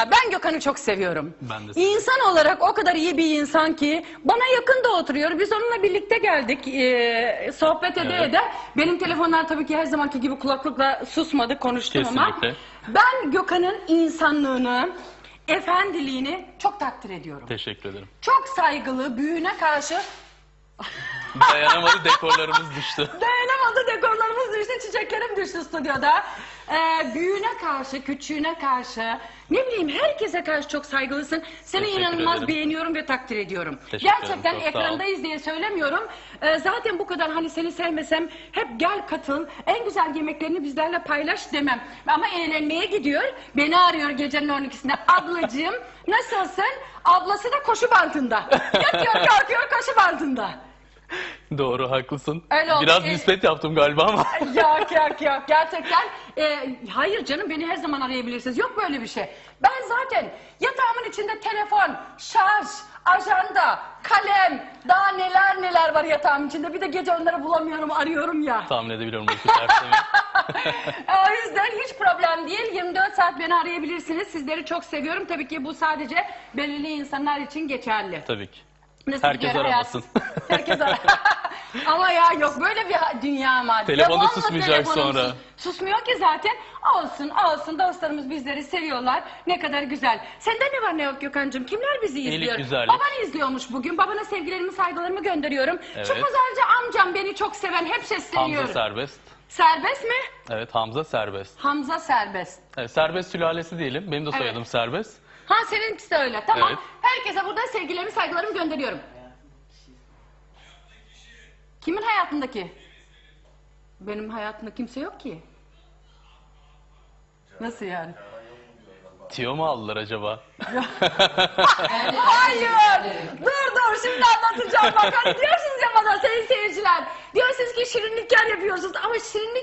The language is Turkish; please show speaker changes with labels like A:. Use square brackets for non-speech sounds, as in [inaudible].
A: ya. Ben Gökhan'ı çok seviyorum.
B: Ben de seviyorum.
A: İnsan olarak o kadar iyi bir insan ki bana yakın da oturuyor. Biz onunla birlikte geldik. Ee, sohbet ede
B: Evet.
A: ede. Benim telefonlar tabii ki her zamanki gibi kulaklıkla susmadı konuştum ama.
B: Kesinlikle.
A: Ben Gökhan'ın insanlığını, efendiliğini çok takdir ediyorum.
B: Teşekkür ederim.
A: Çok saygılı, büyüğüne karşı
B: Dayanamadı dekorlarımız düştü. [laughs]
A: Dayanamadı düştü, çiçeklerim düştü stüdyoda. Ee, büyüğüne karşı, küçüğüne karşı, ne bileyim herkese karşı çok saygılısın. Seni
B: Teşekkür
A: inanılmaz
B: ederim.
A: beğeniyorum ve takdir ediyorum.
B: Teşekkür ederim,
A: Gerçekten
B: çok sağ ol.
A: ekrandayız diye söylemiyorum. Ee, zaten bu kadar hani seni sevmesem hep gel katıl, en güzel yemeklerini bizlerle paylaş demem. Ama eğlenmeye gidiyor, beni arıyor gecenin 12'sinde. Ablacığım [laughs] nasılsın? Ablası da koşu bantında. Yatıyor kalkıyor koşu bantında. [laughs]
B: Doğru haklısın.
A: Öyle oldu.
B: Biraz
A: Ee,
B: nispet yaptım galiba ama. [laughs]
A: yok yok yok gerçekten e, hayır canım beni her zaman arayabilirsiniz yok böyle bir şey ben zaten yatağımın içinde telefon şarj ajanda kalem daha neler neler var yatağımın içinde bir de gece onları bulamıyorum arıyorum ya
B: Tahmin edebiliyorum bu tersimi. [laughs]
A: o yüzden hiç problem değil 24 saat beni arayabilirsiniz sizleri çok seviyorum tabii ki bu sadece belirli insanlar için geçerli
B: Tabii ki.
A: Nasıl
B: Herkes
A: hayat?
B: aramasın.
A: Herkes ara. [laughs] Ama ya yok böyle bir dünya var.
B: Telefon da
A: Devamlı
B: susmayacak sonra.
A: sus- Susmuyor ki zaten. Olsun olsun dostlarımız bizleri seviyorlar. Ne kadar güzel. Sende ne var ne yok Gökhan'cığım? Kimler bizi
B: İyilik,
A: izliyor?
B: güzellik.
A: Baban izliyormuş bugün. Babana sevgilerimi saygılarımı gönderiyorum.
B: Evet.
A: Şu pazarcı amcam beni çok seven hep sesleniyor.
B: Hamza serbest.
A: serbest mi?
B: Evet Hamza serbest.
A: Hamza serbest.
B: Evet, serbest sülalesi diyelim. Benim de soyadım
A: Evet.
B: serbest.
A: Ha seninkisi de öyle. Tamam.
B: Evet.
A: Herkese burada sevgilerimi saygılarımı gönderiyorum. Kimin hayatındaki? Benim hayatımda kimse yok ki. Nasıl yani?
B: Tiyo mu aldılar acaba? [laughs]
A: Hayır. Dur dur şimdi anlatacağım. Bak hani diyorsunuz ya bana sayın seyirciler. Diyorsunuz ki şirinlikler yapıyorsunuz ama şirinlik